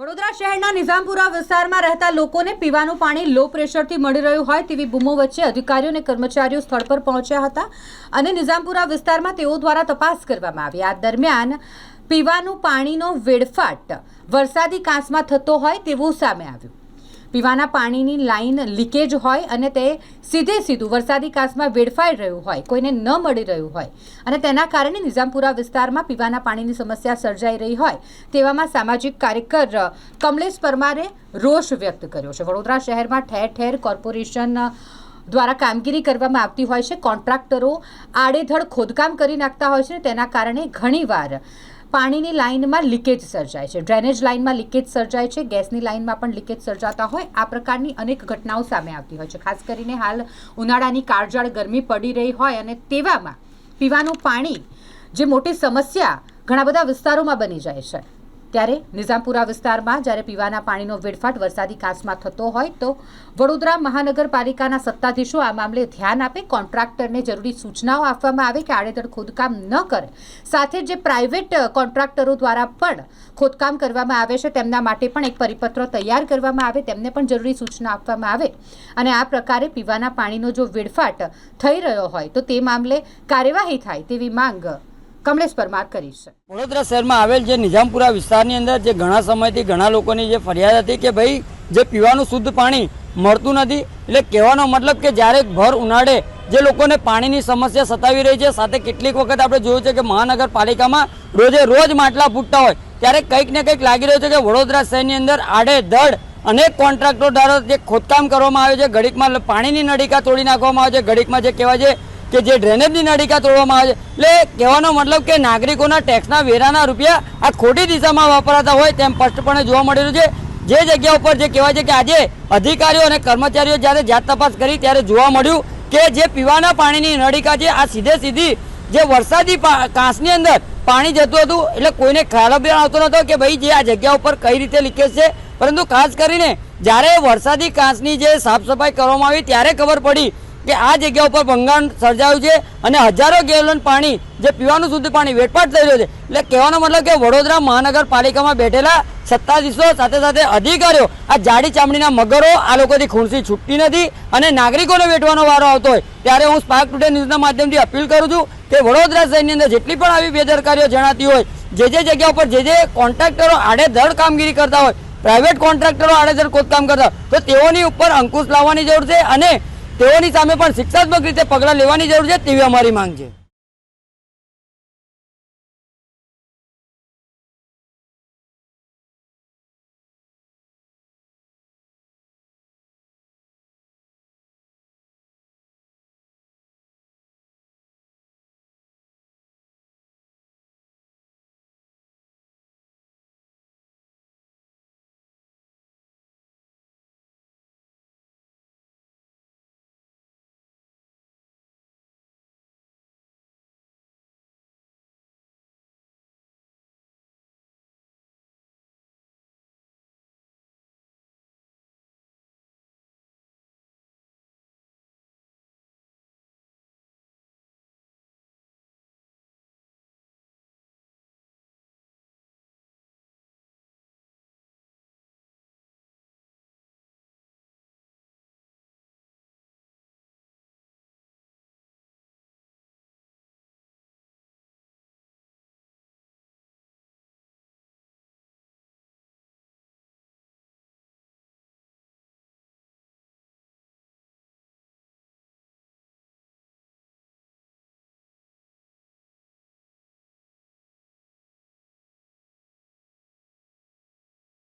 વડોદરા શહેરના નિઝામપુરા વિસ્તારમાં રહેતા લોકોને પીવાનું પાણી લો પ્રેશરથી મળી રહ્યું હોય તેવી બૂમો વચ્ચે અધિકારીઓ અને કર્મચારીઓ સ્થળ પર પહોંચ્યા હતા અને નિઝામપુરા વિસ્તારમાં તેઓ દ્વારા તપાસ કરવામાં આવી. આ દરમિયાન પીવાનું પાણીનો વેડફાટ વરસાદી કાંસમાં થતો હોય તેવું સામે આવ્યું. પીવાના પાણીની લાઈન લીકેજ હોય અને તે સીધે સીધું વરસાદી કાસમાં વેડફાઈ રહ્યું હોય, કોઈને ન મળી રહ્યું હોય. અને તેના કારણે નિઝામપુરા વિસ્તારમાં પીવાના પાણીની સમસ્યા સર્જાઈ રહી હોય તેવામાં સામાજિક કાર્યકર કમલેશ પરમારે રોષ વ્યક્ત કર્યો છે. વડોદરા શહેરમાં ઠેર ઠેર કોર્પોરેશન દ્વારા કામગીરી કરવામાં આવતી હોય છે. કોન્ટ્રાક્ટરો આડેધડ ખોદકામ કરી નાખતા હોય છે તેના કારણે ઘણીવાર પાણીની લાઇનમાં લીકેજ સર્જાય છે. ડ્રેનેજ લાઇનમાં લીકેજ સર્જાય છે. ગેસની લાઇનમાં પણ લીકેજ સર્જાતા હોય. આ પ્રકારની અનેક ઘટનાઓ સામે આવતી હોય છે. ખાસ કરીને હાલ ઉનાળાની કાળજાળ ગરમી પડી રહી હોય અને તેવામાં પીવાનું પાણી જે મોટી સમસ્યા ઘણા બધા વિસ્તારોમાં બની જાય છે. ત્યારે નિઝામપુરા વિસ્તારમાં જ્યારે પીવાના પાણીનો વેડફાટ વરસાદી કાંસમાં થતો હોય તો વડોદરા મહાનગરપાલિકાના સત્તાધીશો આ મામલે ધ્યાન આપે. કોન્ટ્રાક્ટરને જરૂરી સૂચનાઓ આપવામાં આવે કે આડેધડ ખોદકામ ન કરે. સાથે જે પ્રાઇવેટ કોન્ટ્રાક્ટરો દ્વારા પણ ખોદકામ કરવામાં આવે છે તેમના માટે પણ એક પરિપત્ર તૈયાર કરવામાં આવે. તેમને પણ જરૂરી સૂચના આપવામાં આવે. અને આ પ્રકારે પીવાના પાણીનો જો વેડફાટ થઈ રહ્યો હોય તો તે મામલે કાર્યવાહી થાય તેવી માંગ કમલેશ પરમાર કરી છે. વડોદરા શહેરમાં આવેલ જે નિઝામપુરા વિસ્તારની અંદર જે ઘણા સમયથી ઘણા લોકોની જે ફરિયાદ હતી કે ભાઈ, જે પીવાનું શુદ્ધ પાણી મળતું નથી, એટલે કહેવાનો મતલબ કે જ્યારે ભર ઉનાળે જે લોકોને પાણીની સમસ્યા સતાવી રહી છે, સાથે કેટલીક વખત આપણે જોયું છે કે મહાનગરપાલિકામાં રોજે રોજ માટલા ફૂટતા હોય, ત્યારે કંઈક ને કંઈક લાગી રહ્યું છે કે વડોદરા શહેરની અંદર આડે દડ અનેક કોન્ટ્રાક્ટરો દ્વારા જે ખોદકામ કરવામાં આવે છે ઘડીકમાં પાણીની નળીકા તોડી નાખવામાં આવે છે ઘડીકમાં જે કહેવાય છે કે જે ડ્રેનેજની નળીકા તોડવામાં આવે છે. એટલે કહેવાનો મતલબ કે નાગરિકોના ટેક્સના વેરાના રૂપિયા આ ખોટી દિશામાં વાપરાતા હોય તેમ સ્પષ્ટપણે જોવા મળી રહ્યું છે. જે જગ્યા ઉપર જે કહેવાય છે કે આજે અધિકારીઓ અને કર્મચારીઓ જ્યારે જાત તપાસ કરી ત્યારે જોવા મળ્યું કે જે પીવાના પાણીની નળીકા છે, આ સીધે સીધી જે વરસાદી કાંસની અંદર પાણી જતું હતું, એટલે કોઈને ખ્યાલ બી આવતો નહોતો કે ભાઈ જે આ જગ્યા ઉપર કઈ રીતે લીકેજ છે. પરંતુ ખાસ કરીને જ્યારે વરસાદી કાંસની જે સાફ સફાઈ કરવામાં આવી ત્યારે ખબર પડી કે આ જગ્યા ઉપર ભંગાણ સર્જાયું છે અને હજારો ગેલન પાણી જે પીવાનું શુદ્ધ પાણી વેટપાટ થઈ રહ્યો છે. એટલે કહેવાનો મતલબ કે વડોદરા મહાનગરપાલિકામાં બેઠેલા સત્તાધીશો સાથે સાથે અધિકારીઓ આ જાડી ચામડીના મગરો આ લોકોથી ખૂણસી છૂટતી નથી અને નાગરિકોને વેઠવાનો વારો આવતો હોય. ત્યારે હું સ્પાર્ક ટુડે ન્યૂઝના માધ્યમથી અપીલ કરું છું કે વડોદરા શહેરની અંદર જેટલી પણ આવી બેદરકારીઓ જણાતી હોય, જે જે જગ્યા ઉપર જે જે કોન્ટ્રાક્ટરો આડેધડ કામગીરી કરતા હોય, પ્રાઇવેટ કોન્ટ્રાક્ટરો આડેધડ ખોદકામ કરતા તો તેઓની ઉપર અંકુશ લાવવાની જરૂર છે અને તેઓની સામે પણ શિક્ષાત્મક રીતે પગલાં લેવાની જરૂર છે તેવી અમારી માંગ છે.